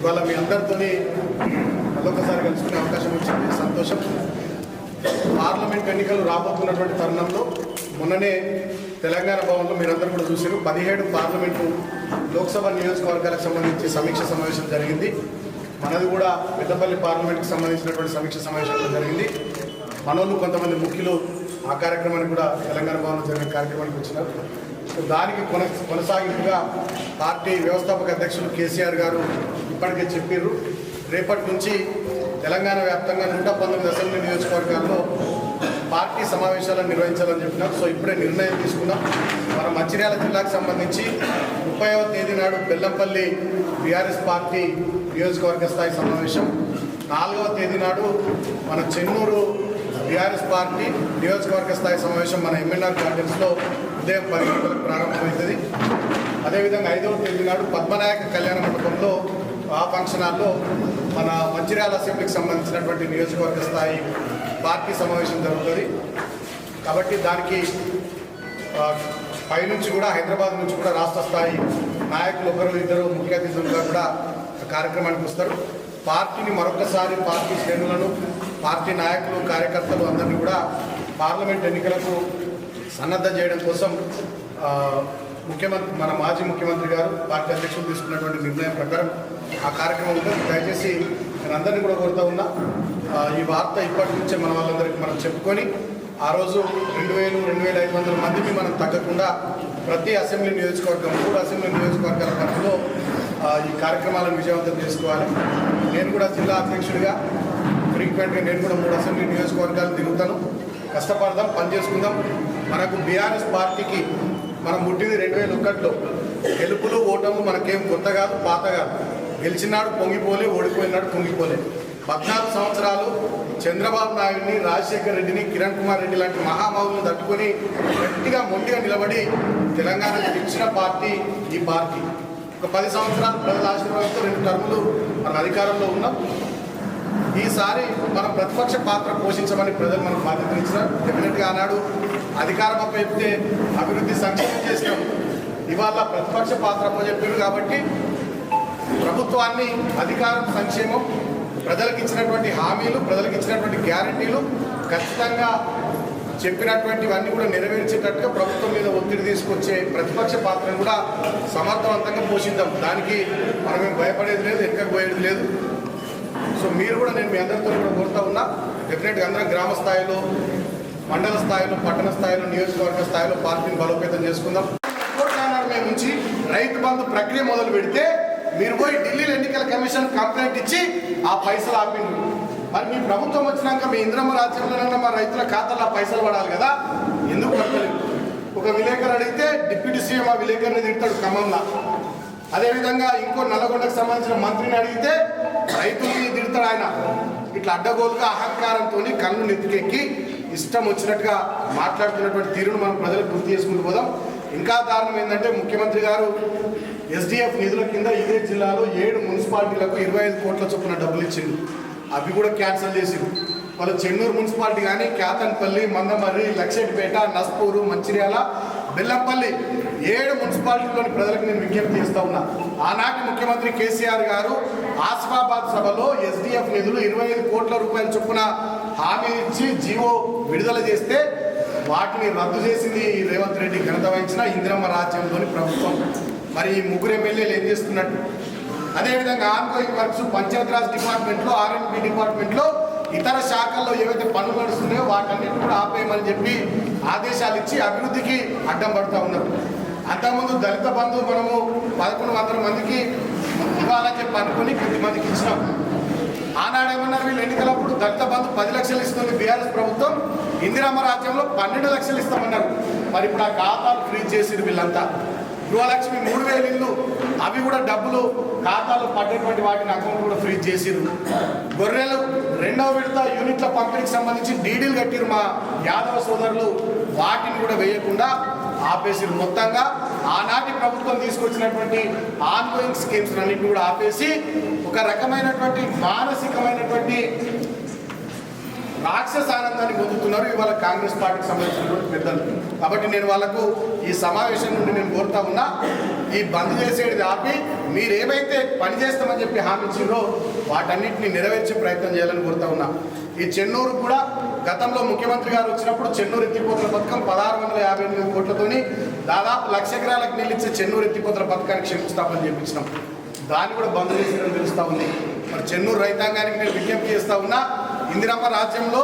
ఇవాళ మీ అందరితోని మరొకసారి కలుసుకునే అవకాశం వచ్చింది. సంతోషం. పార్లమెంట్ ఎన్నికలు రాబోతున్నటువంటి తరుణంలో మొన్ననే తెలంగాణ భవన్లో మీరందరూ కూడా చూశారు. పదిహేడు పార్లమెంటు లోక్సభ నియోజకవర్గాలకు సంబంధించి సమీక్ష సమావేశం జరిగింది. మనది కూడా పెద్దపల్లి పార్లమెంట్కి సంబంధించినటువంటి సమీక్ష సమావేశం జరిగింది. మనోళ్ళు కొంతమంది ముఖ్యులు ఆ కార్యక్రమానికి కూడా తెలంగాణ భవన్లో జరిగిన కార్యక్రమానికి వచ్చినారు. దానికి కొన కొనసాగింపుగా పార్టీ వ్యవస్థాపక అధ్యక్షులు కేసీఆర్ గారు ఇప్పటికే చెప్పారు రేపటి నుంచి తెలంగాణ వ్యాప్తంగా నూట పంతొమ్మిది అసెంబ్లీ నియోజకవర్గాల్లో పార్టీ సమావేశాలను నిర్వహించాలని చెప్పినారు. సో ఇప్పుడే నిర్ణయం తీసుకున్నాం. మన మంచిర్యాల జిల్లాకు సంబంధించి ముప్పైవ తేదీ నాడు బెల్లంపల్లి బీఆర్ఎస్ పార్టీ నియోజకవర్గ స్థాయి సమావేశం. నాలుగవ తేదీ నాడు మన చెన్నూరు బీఆర్ఎస్ పార్టీ నియోజకవర్గ స్థాయి సమావేశం మన ఎంఎన్ఆర్ గార్డెన్స్లో ఉదయం పది గంటలకు ప్రారంభమవుతుంది. అదేవిధంగా ఐదవ తేదీ నాడు పద్మనాయక కళ్యాణ మండపంలో ఆ ఫంక్షన్ హాల్లో మన మంచిర్యాల అసెంబ్లీకి సంబంధించినటువంటి నియోజకవర్గ స్థాయి పార్టీ సమావేశం జరుగుతుంది. కాబట్టి దానికి పైనుంచి కూడా హైదరాబాద్ నుంచి కూడా రాష్ట్ర స్థాయి నాయకులు ఒకరు ఇద్దరు ముఖ్య అతిథులుగా కూడా కార్యక్రమానికి వస్తారు. పార్టీని మరొకసారి పార్టీ శ్రేణులను పార్టీ నాయకులు కార్యకర్తలు అందరినీ కూడా పార్లమెంట్ ఎన్నికలకు సన్నద్ధం చేయడం కోసం ముఖ్యమంత్రి మన మాజీ ముఖ్యమంత్రి గారు పార్టీ అధ్యక్షులు తీసుకున్నటువంటి నిర్ణయం ప్రకారం ఆ కార్యక్రమం ఉంటుంది దయచేసి నేను అందరినీ కూడా కోరుతా ఉన్నా. ఈ వార్త ఇప్పటి నుంచే మన వాళ్ళందరికీ మనం చెప్పుకొని ఆ రోజు రెండు వేలు రెండు వేల ఐదు వందల మందికి మనం తగ్గకుండా ప్రతి అసెంబ్లీ నియోజకవర్గం మూడు అసెంబ్లీ నియోజకవర్గాల పరిధిలో ఈ కార్యక్రమాలను విజయవంతం చేసుకోవాలి. నేను కూడా జిల్లా అధ్యక్షుడిగా ఫ్రీక్వెంట్గా నేను కూడా మూడు అసెంబ్లీ నియోజకవర్గాలు తిరుగుతాను. కష్టపడదాం పని చేసుకుందాం. మనకు బీఆర్ఎస్ పార్టీకి మనం ముట్టింది రెండు వేల ఒకటిలో గెలుపులు ఓటములు మనకేం కొత్త కాదు పాత కాదు. గెలిచినాడు పొంగిపోలే ఓడిపోయినాడు పొంగిపోలే. పద్నాలుగు సంవత్సరాలు చంద్రబాబు నాయుడిని రాజశేఖర్ రెడ్డిని కిరణ్ కుమార్ రెడ్డి లాంటి మహామౌలను తట్టుకొని గట్టిగా మొండిగా నిలబడి తెలంగాణకు ఇచ్చిన పార్టీ ఈ పార్టీ. ఒక పది సంవత్సరాలు ప్రజల ఆశీర్వాదంతో రెండు టర్ములు మన అధికారంలో ఉన్నాం. ఈసారి మనం ప్రతిపక్ష పాత్ర పోషించమని ప్రజలు మనకు బాధ్యత ఇచ్చినారు డెఫినెట్గా ఆనాడు అధికారం అప్పచెప్తే అభివృద్ధి సంక్షేమం చేసినాం. ఇవాళ ప్రతిపక్ష పాత్ర చెప్పారు కాబట్టి ప్రభుత్వాన్ని అధికారం సంక్షేమం ప్రజలకు ఇచ్చినటువంటి హామీలు ప్రజలకు ఇచ్చినటువంటి గ్యారంటీలు ఖచ్చితంగా చెప్పినటువంటివన్నీ కూడా నెరవేర్చేటట్టుగా ప్రభుత్వం మీద ఒత్తిడి తీసుకొచ్చే ప్రతిపక్ష పాత్రను కూడా సమర్థవంతంగా పోషిద్దాం. దానికి మనమేం భయపడేది లేదు ఎక్కకపోయేది పోయేది లేదు. సో మీరు కూడా నేను మీ అందరితో కూడా కోరుతా ఉన్నా డెఫినెట్గా అందరం గ్రామ స్థాయిలో మండల స్థాయిలో పట్టణ స్థాయిలో నియోజకవర్గ స్థాయిలో పార్టీని బలోపేతం చేసుకుందాం. కోట్లానాడు నుంచి రైతు బంధు ప్రక్రియ మొదలు పెడితే మీరు పోయి ఢిల్లీ ఎన్నికల కమిషన్ కంప్లైంట్ ఇచ్చి ఆ పైసలు ఆపిండ్రు. మరి మీ ప్రభుత్వం వచ్చినాక మీ ఇంద్రమ్మ రాజ్యంలోనన్నా మా రైతుల ఖాతాలో పైసలు పడాలి కదా? ఎందుకు పడతలేదు? ఒక విలేకరు అడిగితే డిప్యూటీ సీఎం ఆ విలేకరుని తిడతాడు ఖమ్మంలో. అదేవిధంగా ఇంకో నల్లగొండకు సంబంధించిన మంత్రిని అడిగితే రైతుల్ని తిడతాడు ఆయన. ఇట్లా అడ్డగోలుగా అహంకారంతో కన్ను నెత్తికెక్కి ఇష్టం వచ్చినట్టుగా మాట్లాడుతున్నటువంటి తీరును మనం ప్రజలకు గుర్తు చేసుకుంటూ పోదాం. ఇంకా దారుణం ఏంటంటే ముఖ్యమంత్రి గారు ఎస్డిఎఫ్ నిధుల కింద ఇదే జిల్లాలో ఏడు మున్సిపాలిటీలకు ఇరవై ఐదు కోట్ల చొప్పున డబ్బులు ఇచ్చిండు. అవి కూడా క్యాన్సిల్ చేసిండు వాళ్ళు చెన్నూరు మున్సిపాలిటీ కానీ క్యాతన్పల్లి మందమర్రి లక్షెట్పేట నస్పూరు మంచిర్యాల బెల్లంపల్లి ఏడు మున్సిపాలిటీలోని ప్రజలకు నేను విజ్ఞప్తి చేస్తా ఉన్నా. ఆనాటి ముఖ్యమంత్రి కేసీఆర్ గారు ఆసిఫాబాద్ సభలో ఎస్డిఎఫ్ నిధులు ఇరవై ఐదు కోట్ల రూపాయల చొప్పున హామీ ఇచ్చి జీవో విడుదల చేస్తే వాటిని రద్దు చేసింది రేవంత్ రెడ్డి ఘనత వహించిన ఇందిరమ్మ రాజ్యంలోని ప్రభుత్వం. మరి ఈ ముగ్గురు ఎమ్మెల్యేలు ఏం చేస్తున్నట్టు? అదేవిధంగా ఆన్గోయింగ్ వర్క్స్ పంచాయతీరాజ్ డిపార్ట్మెంట్లో ఆర్ఎండ్బి డిపార్ట్మెంట్లో ఇతర శాఖల్లో ఏవైతే పనులు నడుస్తున్నాయో వాటన్నిటి కూడా ఆపేయమని చెప్పి ఆదేశాలు ఇచ్చి అభివృద్ధికి అడ్డం పడుతూ ఉన్నారు. అంతకుముందు దళిత బంధువు మనము పదకొండు వందల మందికి ఇవ్వాలని చెప్పి అనుకుని కొద్ది మందికి ఇచ్చినాం. ఆనాడు ఏమన్నారు? వీళ్ళు ఎన్నికలప్పుడు దళిత బంధు పది లక్షలు ఇస్తుంది బీఆర్ఎస్ ప్రభుత్వం ఇందిరామ రాజ్యంలో పన్నెండు లక్షలు ఇస్తామన్నారు. మరి ఇప్పుడు ఆ ఖాతాలు ఫ్రీ చేసిరు వీళ్ళంతా. గృహలక్ష్మి మూడు వేలు ఇల్లు. అవి కూడా డబ్బులు ఖాతాలు పడ్డటువంటి వాటిని అకౌంట్ కూడా ఫ్రీజ్ చేసిరు గొర్రెలు రెండవ విడత యూనిట్ల పంపిణీకి సంబంధించి డీడీలు కట్టిరు మా యాదవ సోదరులు. వాటిని కూడా వేయకుండా ఆపేసిరు మొత్తంగా ఆనాటి ప్రభుత్వం తీసుకొచ్చినటువంటి ఆన్గోయింగ్ స్కీమ్స్ అన్నింటిని కూడా ఆపేసి ఒక రకమైనటువంటి మానసికమైనటువంటి రాక్షస ఆనందాన్ని పొందుతున్నారు. ఇవాళ కాంగ్రెస్ పార్టీకి సంబంధించినటువంటి పెద్దలు. కాబట్టి నేను వాళ్ళకు ఈ సమావేశం నుండి నేను కోరుతా ఉన్నా ఈ బంద్ చేసేది ఆపి మీరు ఏమైతే పని చేస్తామని చెప్పి హామీ ఇచ్చిందో వాటన్నిటిని నెరవేర్చే ప్రయత్నం చేయాలని కోరుతా ఉన్నా. ఈ చెన్నూరు కూడా గతంలో ముఖ్యమంత్రి గారు వచ్చినప్పుడు చెన్నూరు ఎత్తిపోతల పథకం పదహారు వందల యాభై ఎనిమిది కోట్లతోని దాదాపు లక్ష ఎకరాలకు నిలిచే చెన్నూరు ఎత్తిపోతల పథకానికి శంకుస్థాపన చేయించినాం దాన్ని కూడా బంద్ చేసిన తెలుస్తా ఉంది. మరి చెన్నూరు రైతాంగానికి నేను విజ్ఞప్తి చేస్తా ఉన్నా ఇందిరమ్మ రాజ్యంలో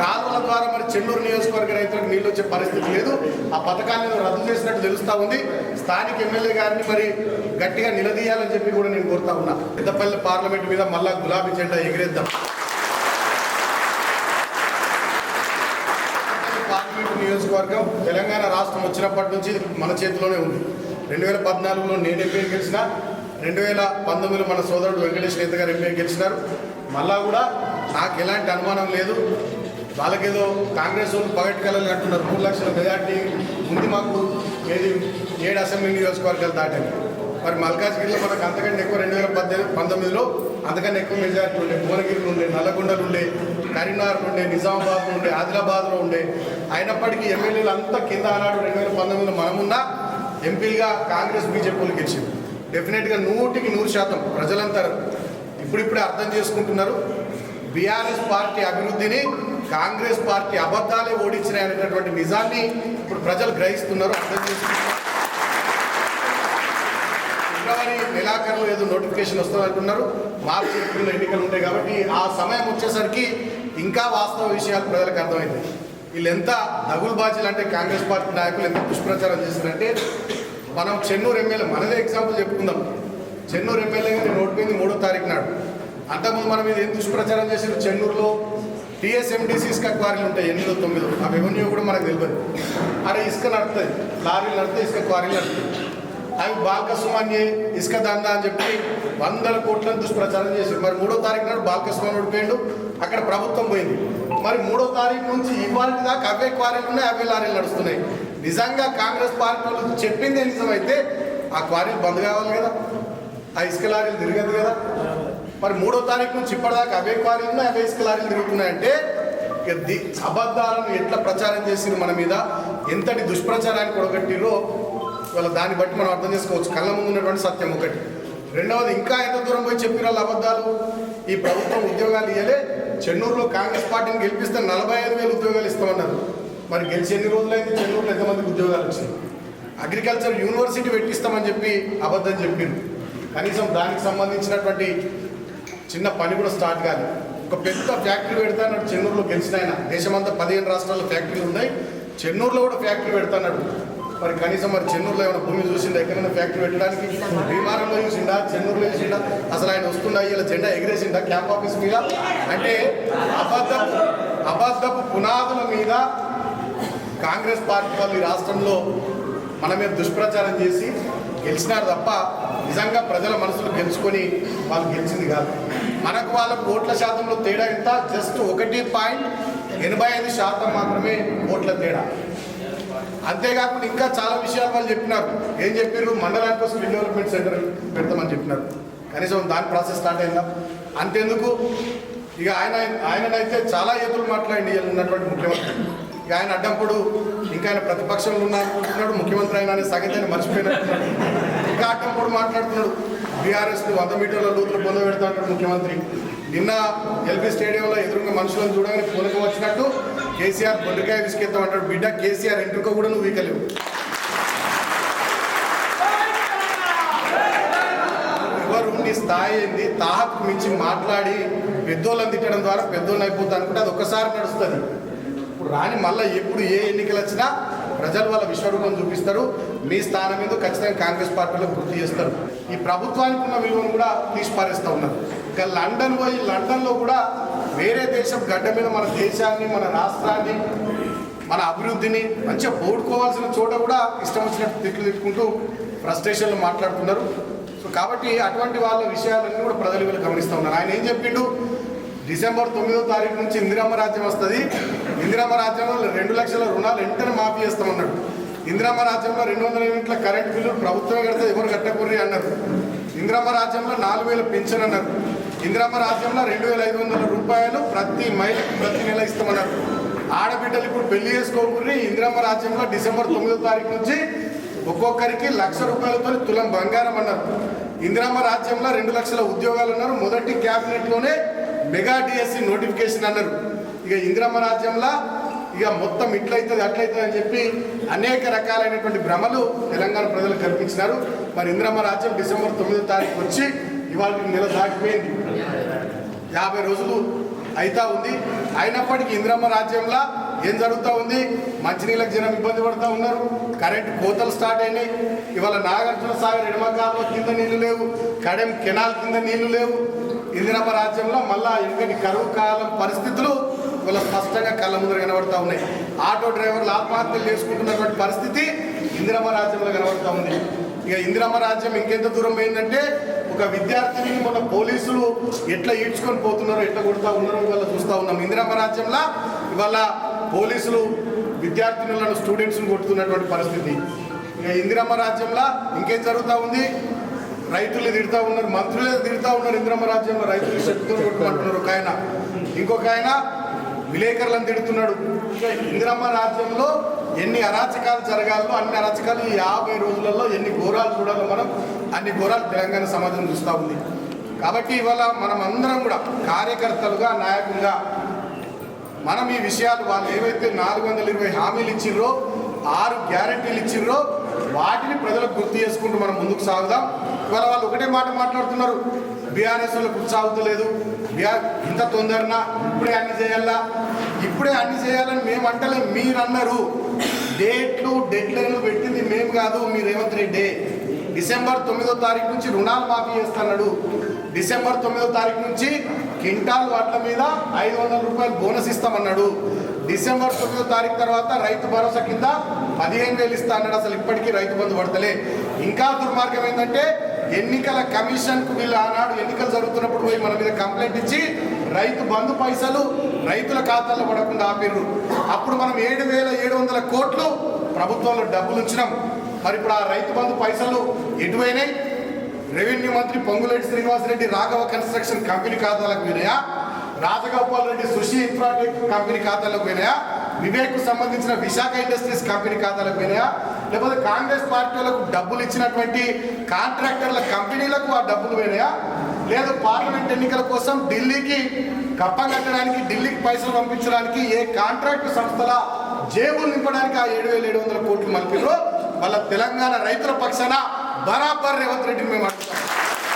కాలువల ద్వారా మరి చెన్నూరు నియోజకవర్గ రైతులకు నీళ్ళు వచ్చే పరిస్థితి లేదు. ఆ పథకాన్ని రద్దు చేసినట్టు తెలుస్తా ఉంది. స్థానిక ఎమ్మెల్యే గారిని మరి గట్టిగా నిలదీయాలని చెప్పి కూడా నేను కోరుతా ఉన్నా. పెద్దపల్లి పార్లమెంట్ మీద మళ్ళా గులాబీ జెండా ఎగిరేద్దాం. పార్లమెంట్ నియోజకవర్గం తెలంగాణ రాష్ట్రం వచ్చినప్పటి నుంచి మన చేతిలోనే ఉంది. రెండు వేల పద్నాలుగులో నేను ఎంపీ గెలిచిన రెండు వేల పంతొమ్మిదిలో మన సోదరుడు వెంకటేష్ నేత గారు ఎంపీ గెలిచినారు. మళ్ళా కూడా నాకు ఎలాంటి అనుమానం లేదు. వాళ్ళకేదో కాంగ్రెస్ వాళ్ళు పగట్టుకెళ్ళాలని అంటున్నారు. మూడు లక్షల మెజార్టీ ఉంది మాకు. ఏది ఏడు అసెంబ్లీ నియోజకవర్గాలు దాటాయి. మరి మల్కాజ్గిరిలో మనకు అంతకంటే ఎక్కువ రెండు వేల పద్దెనిమిది పంతొమ్మిదిలో అంతకంటే ఎక్కువ మెజార్టీ ఉండే భువనగిరిలో ఉండే నల్లగొండలు ఉండే కరీంనగర్ ఉండే నిజామాబాద్ ఉండే ఆదిలాబాద్లో ఉండే. అయినప్పటికీ ఎమ్మెల్యేలు అంతా కింద ఆనాడు రెండు వేల పంతొమ్మిదిలో మనమున్నా ఎంపీలుగా కాంగ్రెస్ బీజేపీలు గెలిచింది డెఫినెట్గా నూటికి నూరు శాతం ప్రజలంతా ఇప్పుడిప్పుడే అర్థం చేసుకుంటున్నారు. బీఆర్ఎస్ పార్టీ అభివృద్ధిని కాంగ్రెస్ పార్టీ అబద్ధాలే ఓడించినాయి అనేటటువంటి నిజాన్ని ఇప్పుడు ప్రజలు గ్రహిస్తున్నారు అర్థం చేసుకుంటున్నారు. ఫిబ్రవరి నెలాఖరులో ఏదో నోటిఫికేషన్ వస్తుంది మార్చి ఏప్రిల్లో ఎన్నికలు ఉంటాయి కాబట్టి ఆ సమయం వచ్చేసరికి ఇంకా వాస్తవ విషయాలు ప్రజలకు అర్థమైంది. వీళ్ళు ఎంత అంటే కాంగ్రెస్ పార్టీ నాయకులు ఎంత దుష్ప్రచారం చేశారంటే మనం చెన్నూరు ఎమ్మెల్యే మనదే ఎగ్జాంపుల్ చెప్పుకుందాం. చెన్నూరు ఎమ్మెల్యేగా నోటు ఓడిపోయింది మూడో తారీఖు నాడు అంతకుముందు మనం ఇది ఏం దుష్ప్రచారం చేసారు చెన్నూరులో టీఎస్ఎండిసి ఇసుక క్వారీలు ఉంటాయి ఎనిమిదో తొమ్మిదో. ఆ రెవెన్యూ కూడా మనకు తెలియదు. అరే ఇసుక నడుతుంది లారీలు నడితే ఇసుక క్వారీలు నడుతుంది అవి బాల్కసుమాన్య ఇసుక దందా అని చెప్పి వందల కోట్లను దుష్ప్రచారం చేశారు. మరి మూడో తారీఖు నాడు బాల్కస్వామి ఓడిపోయాడు అక్కడ ప్రభుత్వం పోయింది. మరి మూడో తారీఖు నుంచి ఇవాళ దాకా అవే క్వారీలు ఉన్నాయి అవే లారీలు నడుస్తున్నాయి. నిజంగా కాంగ్రెస్ పార్టీ వాళ్ళు నిజమైతే ఆ క్వారీలు బంద్ కావాలి కదా. ఆ ఇసుక లారీలు తిరగదు కదా. మరి మూడో తారీఖు నుంచి ఇప్పటిదాకా అవే క్వారీలు అవే ఇసుక లారీలు తిరుగుతున్నాయంటే ఇక అబద్ధాలను ఎట్లా ప్రచారం చేసిరు మన మీద ఎంతటి దుష్ప్రచారానికి ఒడగట్టిరో వాళ్ళ దాన్ని బట్టి మనం అర్థం చేసుకోవచ్చు. కళ్ళ ముందు ఉన్నటువంటి సత్యం ఒకటి. రెండవది ఇంకా ఎంత దూరం పోయి చెప్పిన వాళ్ళ అబద్ధాలు? ఈ ప్రభుత్వం ఉద్యోగాలు ఇవ్వలే చెన్నూరులో కాంగ్రెస్ పార్టీని గెలిపిస్తే నలభై ఐదు వేలు ఉద్యోగాలు ఇస్తామన్నారు. మరి గెలిచి ఎన్ని రోజులైంది? చెన్నూరులో ఎంతమందికి ఉద్యోగాలు వచ్చినాయి? అగ్రికల్చర్ యూనివర్సిటీ పెట్టిస్తామని చెప్పి అబద్ధం చెప్పిండు కనీసం దానికి సంబంధించినటువంటి చిన్న పని కూడా స్టార్ట్ కాదు. ఒక పెద్ద ఫ్యాక్టరీ పెడతాడు చెన్నూరులో గెలిచిన ఆయన దేశమంతా పదిహేను రాష్ట్రాల్లో ఫ్యాక్టరీలు ఉన్నాయి. చెన్నూరులో కూడా ఫ్యాక్టరీ పెడతాడు మరి కనీసం మరి చెన్నూరులో ఏమైనా భూమి చూసిండా? ఎక్కడైనా ఫ్యాక్టరీ పెట్టడానికి? భీమారంలో చూసిండా? చెన్నూరులో చూసిండా? అసలు ఆయన వస్తుండా? ఇలా జెండా ఎగిరేసిండా? క్యాంప్ ఆఫీస్ మీద? అంటే అబద్ధపు అబద్ధపు పునాదుల మీద కాంగ్రెస్ పార్టీ వాళ్ళు ఈ రాష్ట్రంలో మన మీద దుష్ప్రచారం చేసి గెలిచినారు తప్ప నిజంగా ప్రజల మనసులు గెలుచుకొని వాళ్ళు గెలిచింది కాదు. మనకు వాళ్ళకు ఓట్ల శాతంలో తేడా ఎంత? జస్ట్ ఒకటి పాయింట్ ఎనభై ఐదు శాతం మాత్రమే ఓట్ల తేడా. అంతేకాకుండా ఇంకా చాలా విషయాలు వాళ్ళు చెప్పినారు. ఏం చెప్పారు మండలానికి కోసం డెవలప్మెంట్ సెంటర్ పెడతామని చెప్పినారు. కనీసం దాని ప్రాసెస్ స్టార్ట్ అయిందా? అంతెందుకు? ఇక ఆయన ఆయననైతే చాలా ఎదురు మాట్లాడి ఉన్నటువంటి ముఖ్యమంత్రి. ఇక ఆయన అడ్డంపుడు ఇంకా ఆయన ప్రతిపక్షంలో ఉన్నాడు. ముఖ్యమంత్రి ఆయన అనే సంగతిని మర్చిపోయినట్టున్నాడు ఇంకా అడ్డంపుడు మాట్లాడుతున్నాడు. బీఆర్ఎస్ వంద మీటర్ల లోతులు పొంద పెడతాడు ముఖ్యమంత్రి. నిన్న ఎల్బీ స్టేడియంలో ఎదురుగా మనుషులను చూడగానే పూనకం వచ్చినట్టు కేసీఆర్ బొండకాయ విసికెత్తాం అంటాడు బిడ్డ కేసీఆర్ ఎంట్రుక కూడా నువ్వు వీకలేవు ఎవరు నీ స్థాయి ఏంది? తాహకు మించి మాట్లాడి పెద్దోళ్ళని తిట్టడం ద్వారా పెద్దోళ్ళు అయిపోతా అనుకుంటే అది ఒక్కసారి నడుస్తుంది. ఇప్పుడు రాని మళ్ళీ ఎప్పుడు ఏ ఎన్నికలు వచ్చినా ప్రజలు వాళ్ళ విశ్వరూపం చూపిస్తారు. మీ స్థానం మీద ఖచ్చితంగా కాంగ్రెస్ పార్టీలో గుర్తు చేస్తారు. ఈ ప్రభుత్వానికి ఉన్న విలువను కూడా తీసిపారేస్తూ ఉన్నారు. ఇక లండన్ పోయి లండన్లో కూడా వేరే దేశం గడ్డ మీద మన దేశాన్ని మన రాష్ట్రాన్ని మన అభివృద్ధిని మంచిగా పోడుకోవాల్సిన చోట కూడా ఇష్టం వచ్చినట్టు తిట్లు తిట్టుకుంటూ ఫ్రస్ట్రేషన్లు మాట్లాడుతున్నారు. సో కాబట్టి అటువంటి వాళ్ళ విషయాలన్నీ కూడా ప్రజలు వీళ్ళు గమనిస్తూ ఉన్నారు. ఆయన ఏం చెప్పిండు? డిసెంబర్ తొమ్మిదో తారీఖు నుంచి ఇందిరామ రాజ్యం వస్తుంది. ఇందిరామ రాజ్యంలో రెండు లక్షల రుణాలు వెంటనే మాఫీ చేస్తామన్నాడు. ఇందిరామ రాజ్యంలో రెండు వందల యూనిట్ల కరెంట్ బిల్లు ప్రభుత్వమే కడితే ఎవరు కట్టకూరి అన్నారు. ఇందిరామ రాజ్యంలో నాలుగు వేల పెన్షన్ అన్నారు. ఇందిరామ రాజ్యంలో రెండు వేల ఐదు వందల రూపాయలు ప్రతి మహిళకు ప్రతి నెల ఇస్తామన్నారు. ఆడబిడ్డలు ఇప్పుడు పెళ్ళి చేసుకోకూరి ఇందిరామ రాజ్యంలో డిసెంబర్ తొమ్మిదో తారీఖు నుంచి ఒక్కొక్కరికి లక్ష రూపాయలతో తులం బంగారం అన్నారు. ఇందిరామ రాజ్యంలో రెండు లక్షల ఉద్యోగాలు అన్నారు. మొదటి క్యాబినెట్లోనే మెగా డిఎస్సి నోటిఫికేషన్ అన్నారు. ఇక ఇందిరమ్మ రాజ్యంలో ఇక మొత్తం ఇట్లయితుంది అట్లయితుంది అని చెప్పి అనేక రకాలైనటువంటి భ్రమలు తెలంగాణ ప్రజలకు కల్పించినారు. మరి ఇందిరమ్మ రాజ్యం డిసెంబర్ తొమ్మిదో తారీఖు వచ్చి ఇవాళ నెల దాటిపోయింది. యాభై రోజులు అయితా ఉంది. అయినప్పటికీ ఇందిరమ్మ రాజ్యంలో ఏం జరుగుతూ ఉంది? మంచినీళ్ళకి జనం ఇబ్బంది పడుతూ ఉన్నారు. కరెంట్ కోతలు స్టార్ట్ అయినాయి. ఇవాళ నాగార్జున సాగర్ ఎడమకాలంలో కింద నీళ్ళు లేవు. కడెం కెనాల్ కింద నీళ్ళు లేవు. ఇందిరమ్మ రాజ్యంలో మళ్ళా ఎందుకంటే కరువు కాలం పరిస్థితులు ఇవాళ స్పష్టంగా కళ్ళ ముందర కనబడతా ఉన్నాయి. ఆటో డ్రైవర్లు ఆత్మహత్యలు చేసుకుంటున్నటువంటి పరిస్థితి ఇందిరమ్మ రాజ్యంలో కనబడతా ఉంది. ఇక ఇందిరమ్మ రాజ్యం ఇంకెంత దూరం పోయిందంటే ఒక విద్యార్థిని మన పోలీసులు ఎట్లా ఈడ్చుకొని పోతున్నారో ఎట్లా కొడుతూ ఉన్నారో ఇవాళ చూస్తా ఉన్నాం. ఇందిరమ్మ రాజ్యంలో ఇవాళ పోలీసులు విద్యార్థినులను స్టూడెంట్స్ని కొడుతున్నటువంటి పరిస్థితి. ఇక ఇందిరమ్మ రాజ్యంలో ఇంకేం జరుగుతూ ఉంది? రైతులు తిడతా ఉన్నారు మంత్రులే తిడతా ఉన్నారు ఇందిరమ్మ రాజ్యంలో. రైతులు శక్తులు కొట్టుకుంటున్నారు ఒక ఆయన. ఇంకొక ఆయన విలేకరులను తిడుతున్నాడు. ఇందిరమ్మ రాజ్యంలో ఎన్ని అరాచకాలు జరగాలో అన్ని అరాచకాలు ఈ యాభై రోజులలో ఎన్ని ఘోరాలు చూడాలో మనం అన్ని ఘోరాలు తెలంగాణ సమాజం చూస్తూ ఉంది. కాబట్టి ఇవాళ మనం అందరం కూడా కార్యకర్తలుగా నాయకులుగా మనం ఈ విషయాలు వాళ్ళు ఏవైతే నాలుగు వందల ఇరవై హామీలు ఇచ్చిర్రో ఆరు గ్యారంటీలు ఇచ్చిర్రో వాటిని ప్రజలకు గుర్తు చేసుకుంటూ మనం ముందుకు సాగుదాం. ఇవాళ వాళ్ళు ఒకటే మాట మాట్లాడుతున్నారు. బీఆర్ఎస్ వాళ్ళకు ఉత్సాహతలేదు బీఆర్ ఇంత తొందరన ఇప్పుడే అన్ని చేయాలా? ఇప్పుడే అన్ని చేయాలని మేము అంటలే మీరు అన్నారు డేట్లు డెడ్ లైన్లు పెట్టింది మేము కాదు మీ రేవంత్ రెడ్డి. డిసెంబర్ తొమ్మిదో తారీఖు నుంచి రుణాలు మాఫీ చేస్తున్నాడు. డిసెంబర్ తొమ్మిదో తారీఖు నుంచి క్వింటాల్ వాట్ల మీద ఐదు వందల రూపాయలు బోనస్ ఇస్తామన్నాడు. డిసెంబర్ తొమ్మిదో తారీఖు తర్వాత రైతు భరోసా కింద పదిహేను వేలు ఇస్తా అన్నాడు. అసలు ఇప్పటికీ రైతు బంధు పడతలే. ఇంకా దుర్మార్గం ఏంటంటే ఎన్నికల కమిషన్కు వీళ్ళు ఆనాడు ఎన్నికలు జరుగుతున్నప్పుడు పోయి మన మీద కంప్లైంట్ ఇచ్చి రైతు బంధు పైసలు రైతుల ఖాతాల్లో పడకుండా ఆపిర్రు. అప్పుడు మనం ఏడు వేల ఏడు వందల కోట్లు ప్రభుత్వంలో డబ్బులు ఉంచినాం. మరి ఇప్పుడు ఆ రైతు బంధు పైసలు ఎటువైనాయి రెవెన్యూ మంత్రి పొంగులేటి శ్రీనివాసరెడ్డి రాఘవ కన్స్ట్రక్షన్ కంపెనీ ఖాతాలకు పోయినాయా? రాజగోపాల్ రెడ్డి సుషి ఇన్ఫ్రాటెక్ కంపెనీ ఖాతాలకు పోయినాయా? వివేక్ సంబంధించిన విశాఖ ఇండస్ట్రీస్ కంపెనీ ఖాతాలకు పోయినాయా లేకపోతే కాంగ్రెస్ పార్టీ వాళ్ళకు డబ్బులు ఇచ్చినటువంటి కాంట్రాక్టర్ల కంపెనీలకు ఆ డబ్బులు పోయినాయా లేదు పార్లమెంట్ ఎన్నికల కోసం ఢిల్లీకి కప్ప కట్టడానికి ఢిల్లీకి పైసలు పంపించడానికి ఏ కాంట్రాక్ట్ సంస్థల జేబులు నింపడానికి ఆ ఏడు వేల ఏడు వందల కోట్లు మలిపిలో వాళ్ళ తెలంగాణ రైతుల పక్షాన బరాబర్ రేవంత్ రెడ్డిని మేము అడుగుతాం.